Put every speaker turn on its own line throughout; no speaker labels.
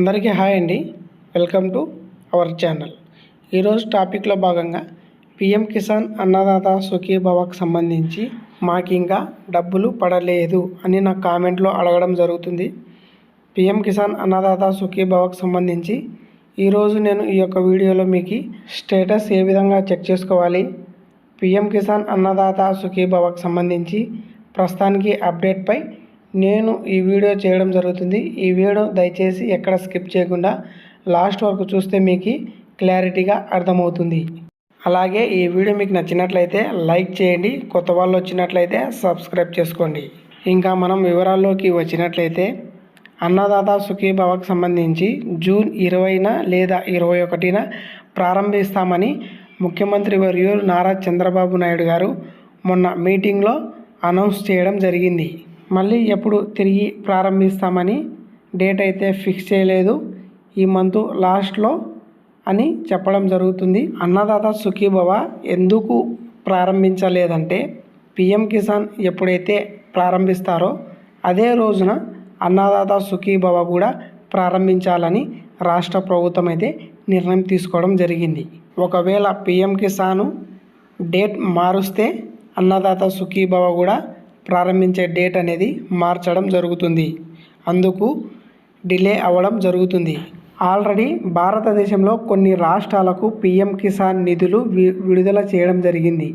అందరికీ హాయ్ అండి. Welcome to our channel. ఈరోజు టాపిక్లో భాగంగా పిఎం కిసాన్ అన్నదాత సుఖీభావకు సంబంధించి మాకు ఇంకా డబ్బులు పడలేదు అని నా కామెంట్లో అడగడం జరుగుతుంది. పిఎం కిసాన్ అన్నదాత సుఖీభవకు సంబంధించి ఈరోజు నేను ఈ యొక్క వీడియోలో మీకు స్టేటస్ ఏ విధంగా చెక్ చేసుకోవాలి పిఎం కిసాన్ అన్నదాత సుఖీభవకు సంబంధించి ప్రస్తుతానికి అప్డేట్పై నేను ఈ వీడియో చేయడం జరుగుతుంది. ఈ వీడియో దయచేసి ఎక్కడ స్కిప్ చేయకుండా లాస్ట్ వరకు చూస్తే మీకు క్లారిటీగా అర్థమవుతుంది. అలాగే ఈ వీడియో మీకు నచ్చినట్లయితే లైక్ చేయండి. కొత్త వాళ్ళు వచ్చినట్లయితే సబ్స్క్రైబ్ చేసుకోండి. ఇంకా మనం వివరాల్లోకి వచ్చినట్లయితే అన్నదాత సుఖీభావకు సంబంధించి జూన్ ఇరవైన లేదా ఇరవై ఒకటిన ప్రారంభిస్తామని ముఖ్యమంత్రి వర్యు నారా చంద్రబాబు నాయుడు గారు మొన్న మీటింగ్లో అనౌన్స్ చేయడం జరిగింది. మళ్ళీ ఎప్పుడు తిరిగి ప్రారంభిస్తామని డేట్ అయితే ఫిక్స్ చేయలేదు. ఈ మంత్ లాస్ట్లో అని చెప్పడం జరుగుతుంది. అన్నదాత సుఖీభవ ఎందుకు ప్రారంభించలేదంటే పిఎం కిసాన్ ఎప్పుడైతే ప్రారంభిస్తారో అదే రోజున అన్నదాత సుఖీభవ కూడా ప్రారంభించాలని రాష్ట్ర ప్రభుత్వం అయితే నిర్ణయం తీసుకోవడం జరిగింది. ఒకవేళ పిఎం కిసాను డేట్ మారుస్తే అన్నదాత సుఖీభవ కూడా ప్రారంభించే డేట్ అనేది మార్చడం జరుగుతుంది. అందుకు డిలే అవ్వడం జరుగుతుంది. ఆల్రెడీ భారతదేశంలో కొన్ని రాష్ట్రాలకు పిఎం కిసాన్ నిధులు వి విడుదల చేయడం జరిగింది.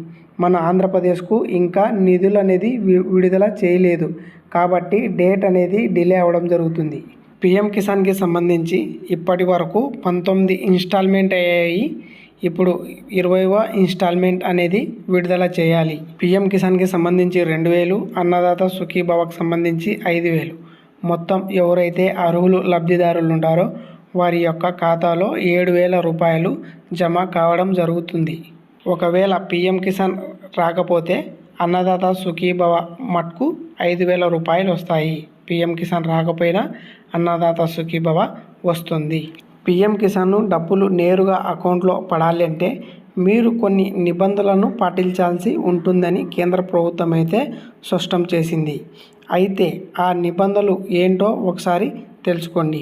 మన ఆంధ్రప్రదేశ్కు ఇంకా నిధులు అనేది వి విడుదల చేయలేదు. కాబట్టి డేట్ అనేది డిలే అవ్వడం జరుగుతుంది. పిఎం కిసాన్కి సంబంధించి ఇప్పటి వరకు పంతొమ్మిది ఇన్స్టాల్మెంట్ అయ్యాయి. ఇప్పుడు ఇరవైవ ఇన్స్టాల్మెంట్ అనేది విడుదల చేయాలి. పిఎం కిసాన్కి సంబంధించి రెండు వేలు అన్నదాత సుఖీభావకు సంబంధించి ఐదు వేలు. మొత్తం ఎవరైతే అర్హులు లబ్ధిదారులు ఉంటారో వారి యొక్క ఖాతాలో ఏడు వేల రూపాయలు జమ కావడం జరుగుతుంది. ఒకవేళ పిఎం కిసాన్ రాకపోతే అన్నదాత సుఖీభవ మట్కు ఐదు వేల రూపాయలు వస్తాయి పిఎం కిసాన్ రాకపోయినా అన్నదాత సుఖీభవ వస్తుంది. పీఎం కిసాన్ డబ్బులు నేరుగా అకౌంట్లో పడాలి అంటే మీరు కొన్ని నిబంధనలను పాటించాల్సి ఉంటుందని కేంద్ర ప్రభుత్వం అయితే స్పష్టం చేసింది. అయితే ఆ నిబంధనలు ఏంటో ఒకసారి తెలుసుకోండి.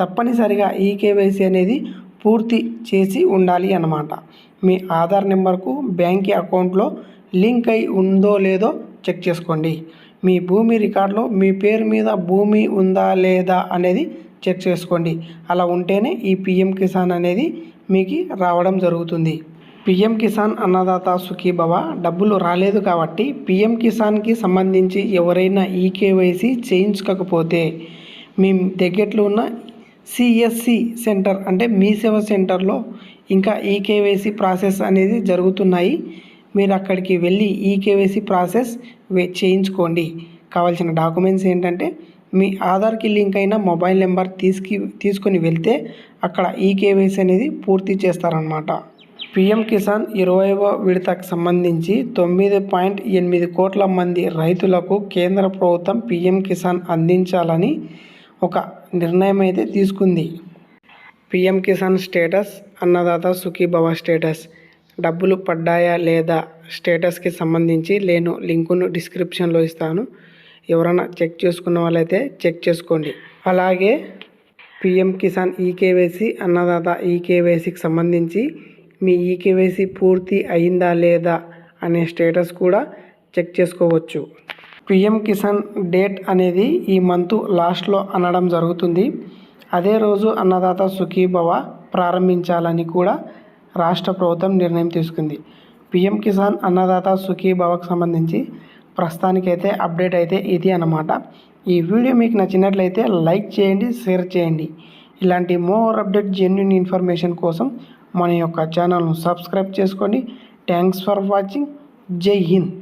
తప్పనిసరిగా ఈ కేవైసీ అనేది పూర్తి చేసి ఉండాలి అన్నమాట. మీ ఆధార్ నెంబర్కు బ్యాంక్ అకౌంట్లో లింక్ అయి ఉందో లేదో చెక్ చేసుకోండి. మీ భూమి రికార్డులో మీ పేరు మీద భూమి ఉందా లేదా అనేది చెక్ చేసుకోండి. అలా ఉంటేనే ఈ పిఎం కిసాన్ అనేది మీకు రావడం జరుగుతుంది. పిఎం కిసాన్ అన్నదాత సుఖీభవ డబ్బులు రాలేదు కాబట్టి పిఎం కిసాన్కి సంబంధించి ఎవరైనా ఈకేవైసీ చేయించుకోకపోతే మీ దగ్గరలో ఉన్న సిఎస్సి సెంటర్ అంటే మీ సేవ సెంటర్లో ఇంకా ఈకేవైసీ ప్రాసెస్ అనేది జరుగుతున్నాయి. మీరు అక్కడికి వెళ్ళి ఈకేవైసీ ప్రాసెస్ చేయించుకోండి. కావాల్సిన డాక్యుమెంట్స్ ఏంటంటే మీ ఆధార్కి లింక్ అయిన మొబైల్ నెంబర్ తీసుకు తీసుకొని వెళ్తే అక్కడ ఈకేవైసీ అనేది పూర్తి చేస్తారనమాట పిఎం కిసాన్ ఇరవైవ విడతకు సంబంధించి తొమ్మిది పాయింట్ ఎనిమిది కోట్ల మంది రైతులకు కేంద్ర ప్రభుత్వం పిఎం కిసాన్ అందించాలని ఒక నిర్ణయం అయితే తీసుకుంది. PM Kisan status Annadata Sukhibhava status. డబ్బులు పడ్డాయా లేదా స్టేటస్కి సంబంధించి నేను లింకును డిస్క్రిప్షన్లో ఇస్తాను. ఎవరైనా చెక్ చేసుకున్న వాళ్ళైతే చెక్ చేసుకోండి. అలాగే పిఎం కిసాన్ ఈకేవైసీ అన్నదాత ఈకేవైసీకి సంబంధించి మీ ఈకేవైసీ పూర్తి అయిందా లేదా అనే స్టేటస్ కూడా చెక్ చేసుకోవచ్చు. పిఎం కిసాన్ డేట్ అనేది ఈ మంత్ లాస్ట్లో అనడం జరుగుతుంది. అదే రోజు అన్నదాత సుఖీభవ ప్రారంభించాలని కూడా రాష్ట్ర ప్రభుత్వం నిర్ణయం తీసుకుంది. పిఎం కిసాన్ అన్నదాత సుఖీభావకు సంబంధించి ప్రస్తుతానికైతే అప్డేట్ అయితే ఇది అన్నమాట. ఈ వీడియో మీకు నచ్చినట్లయితే లైక్ చేయండి షేర్ చేయండి. ఇలాంటి మోర్ అప్డేట్ జెన్యున్ ఇన్ఫర్మేషన్ కోసం మన యొక్క ఛానల్ను సబ్స్క్రైబ్ చేసుకోండి. థ్యాంక్స్ ఫర్ వాచింగ్ జై హింద్.